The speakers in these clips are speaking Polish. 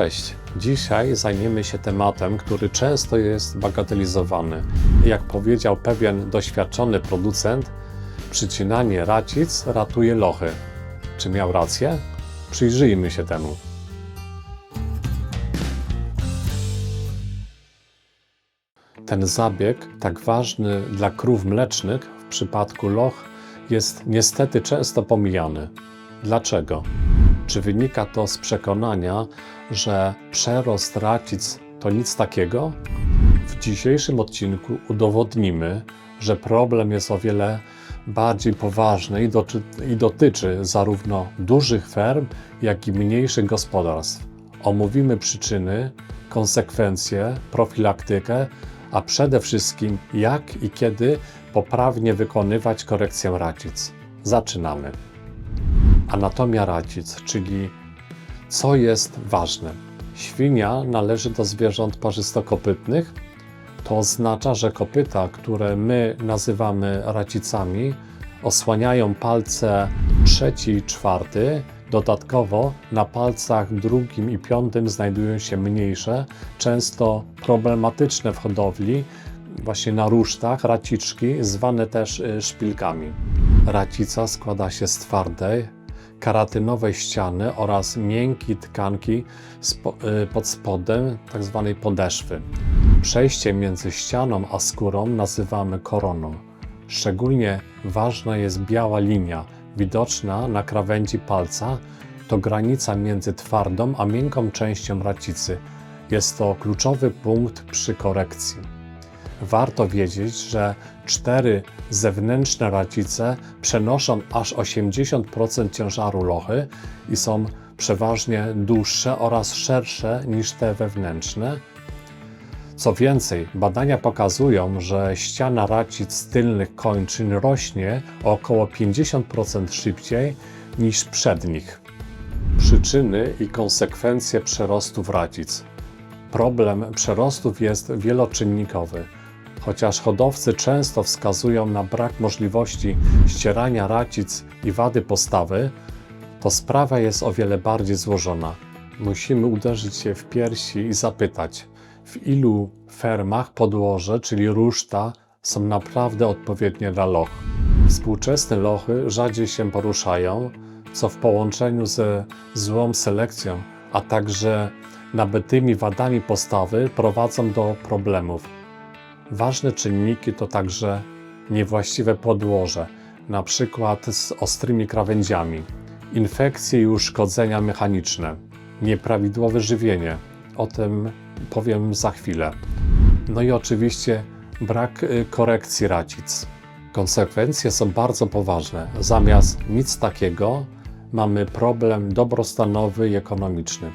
Cześć. Dzisiaj zajmiemy się tematem, który często jest bagatelizowany. Jak powiedział pewien doświadczony producent, przycinanie racic ratuje lochy. Czy miał rację? Przyjrzyjmy się temu. Ten zabieg, tak ważny dla krów mlecznych, w przypadku loch, jest niestety często pomijany. Dlaczego? Czy wynika to z przekonania, że przerost racic to nic takiego? W dzisiejszym odcinku udowodnimy, że problem jest o wiele bardziej poważny i, i dotyczy zarówno dużych ferm, jak i mniejszych gospodarstw. Omówimy przyczyny, konsekwencje, profilaktykę, a przede wszystkim jak i kiedy poprawnie wykonywać korekcję racic. Zaczynamy. Anatomia racic, czyli co jest ważne. Świnia należy do zwierząt parzystokopytnych. To oznacza, że kopyta, które my nazywamy racicami, osłaniają palce trzeci i czwarty. Dodatkowo na palcach drugim i piątym znajdują się mniejsze, często problematyczne w hodowli, właśnie na rusztach, raciczki, zwane też y, szpilkami. Racica składa się z twardej, keratynowej ściany oraz miękkiej tkanki y, pod spodem, tzw. podeszwy. Przejście między ścianą a skórą nazywamy koroną. Szczególnie ważna jest biała linia, widoczna na krawędzi palca. To granica między twardą a miękką częścią racicy. Jest to kluczowy punkt przy korekcji. Warto wiedzieć, że cztery zewnętrzne racice przenoszą aż 80% ciężaru lochy i są przeważnie dłuższe oraz szersze niż te wewnętrzne. Co więcej, badania pokazują, że ściana racic tylnych kończyn rośnie o około 50% szybciej niż przednich. Przyczyny i konsekwencje przerostów racic. Problem przerostów jest wieloczynnikowy. Chociaż hodowcy często wskazują na brak możliwości ścierania racic i wady postawy, to sprawa jest o wiele bardziej złożona. Musimy uderzyć się w piersi i zapytać, w ilu fermach podłoże, czyli ruszta, są naprawdę odpowiednie dla loch. Współczesne lochy rzadziej się poruszają, co w połączeniu ze złą selekcją, a także nabytymi wadami postawy prowadzą do problemów. Ważne czynniki to także niewłaściwe podłoże, na przykład z ostrymi krawędziami, infekcje i uszkodzenia mechaniczne, nieprawidłowe żywienie, o tym powiem za chwilę. No i oczywiście brak y, korekcji racic. Konsekwencje są bardzo poważne. Zamiast nic takiego mamy problem dobrostanowy i ekonomiczny.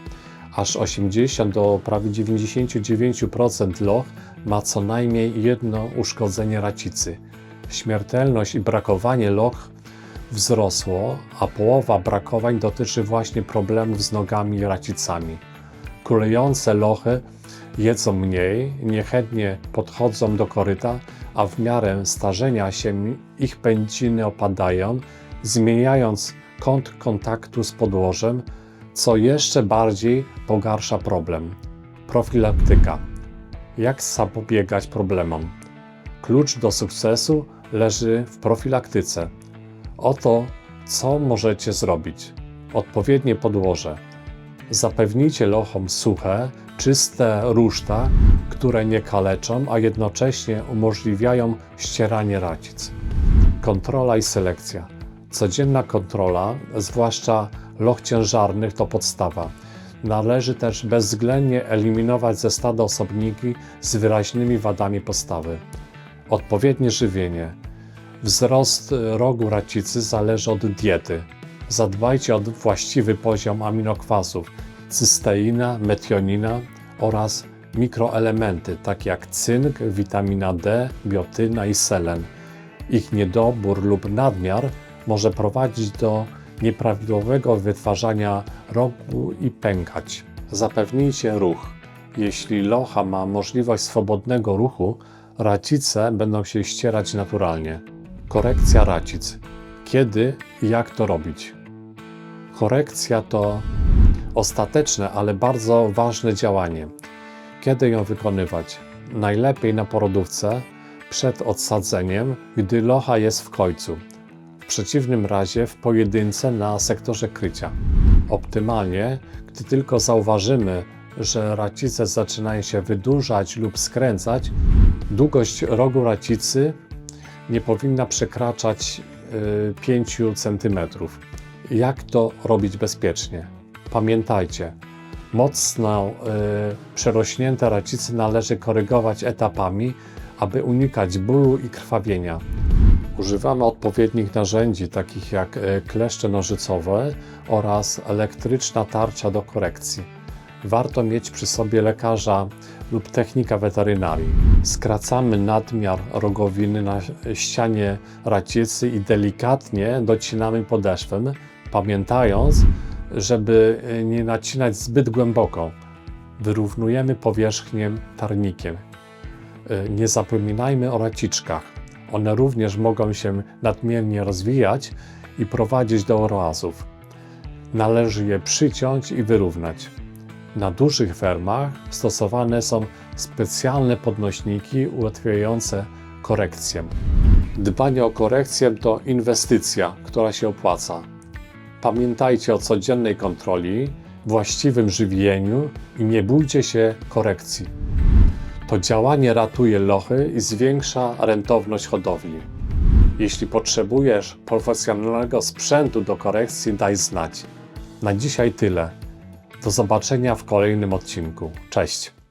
Aż 80 do prawie 99% loch ma co najmniej jedno uszkodzenie racicy. Śmiertelność i brakowanie loch wzrosło, a połowa brakowań dotyczy właśnie problemów z nogami i racicami. Kulejące lochy jedzą mniej, niechętnie podchodzą do koryta, a w miarę starzenia się ich pędziny opadają, zmieniając kąt kontaktu z podłożem, co jeszcze bardziej pogarsza problem. Profilaktyka. Jak zapobiegać problemom? Klucz do sukcesu leży w profilaktyce. Oto, co możecie zrobić. Odpowiednie podłoże. Zapewnijcie lochom suche, czyste ruszta, które nie kaleczą, a jednocześnie umożliwiają ścieranie racic. Kontrola i selekcja. Codzienna kontrola, zwłaszcza loch ciężarnych, to podstawa. Należy też bezwzględnie eliminować ze stada osobniki z wyraźnymi wadami postawy. Odpowiednie żywienie. Wzrost rogu racicy zależy od diety. Zadbajcie o właściwy poziom aminokwasów, cysteina, metionina oraz mikroelementy takie jak cynk, witamina D, biotyna i selen. Ich niedobór lub nadmiar może prowadzić do nieprawidłowego wytwarzania rogu i pękać. Zapewnijcie ruch. Jeśli locha ma możliwość swobodnego ruchu, racice będą się ścierać naturalnie. Korekcja racic. Kiedy i jak to robić? Korekcja to ostateczne, ale bardzo ważne działanie. Kiedy ją wykonywać? Najlepiej na porodówce, przed odsadzeniem, gdy locha jest w końcu. W przeciwnym razie w pojedynce na sektorze krycia. Optymalnie, gdy tylko zauważymy, że racice zaczynają się wydłużać lub skręcać, długość rogu racicy nie powinna przekraczać y, 5 cm. Jak to robić bezpiecznie? Pamiętajcie, mocno y, przerośnięte racice należy korygować etapami, aby unikać bólu i krwawienia. Używamy odpowiednich narzędzi, takich jak e, kleszcze nożycowe oraz elektryczna tarcza do korekcji. Warto mieć przy sobie lekarza lub technika weterynarii. Skracamy nadmiar rogowiny na ścianie racicy i delikatnie docinamy podeszwem, pamiętając, żeby e, nie nacinać zbyt głęboko. Wyrównujemy powierzchnię tarnikiem. E, Nie zapominajmy o raciczkach. One również mogą się nadmiernie rozwijać i prowadzić do oroazów. Należy je przyciąć i wyrównać. Na dużych fermach stosowane są specjalne podnośniki ułatwiające korekcję. Dbanie o korekcję to inwestycja, która się opłaca. Pamiętajcie o codziennej kontroli, właściwym żywieniu i nie bójcie się korekcji. To działanie ratuje lochy i zwiększa rentowność hodowli. Jeśli potrzebujesz profesjonalnego sprzętu do korekcji, daj znać. Na dzisiaj tyle. Do zobaczenia w kolejnym odcinku. Cześć!